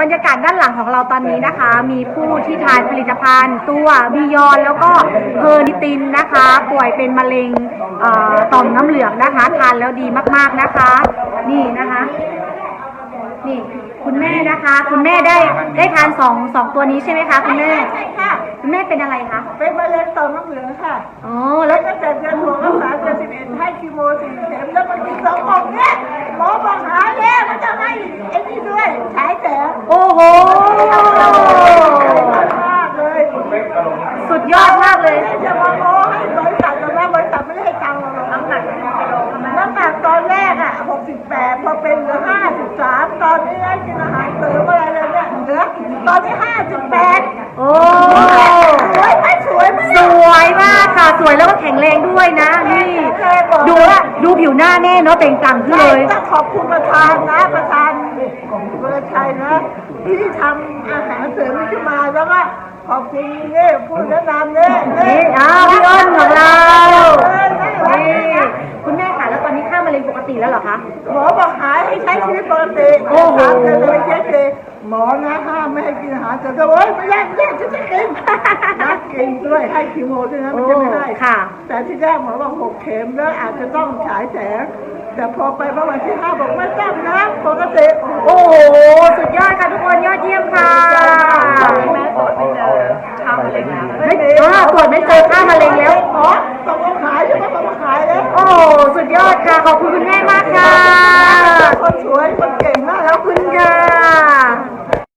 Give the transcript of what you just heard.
บรรยากาศด้านหลังของเราตอนนี้นะคะ มีผู้ที่ทานผลิตภัณฑ์ ตัวบิยอนแล้วก็เพอร์นิตินนะคะ ป่วยเป็นมะเร็งเอ่อต่อมน้ำเหลืองนะคะ ทานแล้วดีมากๆนะคะ นี่นะคะ นี่คุณแม่นะคะ คุณแม่ได้ได้ทานสองสองตัวนี้ใช่ไหมคะคุณแม่ใช่ค่ะคุณแม่เป็นอะไรคะเป็นมะเร็งต่อมน้ำเหลืองค่ะอ๋อแล้วตั้งแต่เดือนหัวรักษาเดือนสิบเอ็ดให้คีโมสี่เข็มแล้วมันกินสองกล่องเนี่ยหมอบอกหายแล้วมันจะให้ไอ้นี่ด้วยฉายแสง โอ้โห มากเลย สุดยอดมากเลย จะมาโม้ให้บริษัทแต่ว่าบริษัทไม่ได้ให้ตังค์เราหรอกน้ำหนักน้ำหนัก ตอนแรกอะหกสิบแปดพอเป็นเหลือห้าสิบสามตอนนี้ได้กินอาหารเสริมอะไรเลยเนี่ยเหลือตอนนี้ห้าสิบแปดโอ้สวยไหมสวยไหมสวยมากค่ะ สวยแล้วก็แข็งแรงด้วยนะ นี่ ดูดูผิวหน้าแม่เนาะเปล่งปลั่งขึ้นใช่เลยต้องขอบคุณประธานนะประธานวรชัยนะที่ทำอาหารเสริมนี้ขึ้นมาแล้วก็ขอบคุณนี่ผู้แนะนำนี่นี่อ้าวพี่อ้นของเรา นี่ นี่คุณแม่ค่ะ แล้วตอนนี้ค่ามะเร็งปกติแล้วเหรอคะ หมอบอกหายให้ใช้ชีวิตปกติโอ้โหถามเลยเลยเช็คเลยหมอนะห้ามไม่ให้กินอาหารเสริมแต่โอ๊ยไม่ได้ไม่ได้ฉันจะกินนะกินด้วยให้คีโมด้วยนะมันจะไม่ได้ค่ะ แต่ที่แรกหมอบอกหกเข็มแล้วอาจจะต้องฉายแสงแต่พอไปเมื่อวันที่ห้าบอกไม่ต้องนะปกติโอ้โหสุดยอดค่ะทุกคนยอดเยี่ยมค่ะ ขอบคุณคุณแม่มากค่ะ คนสวยคนเก่งมาก ขอบคุณค่ะ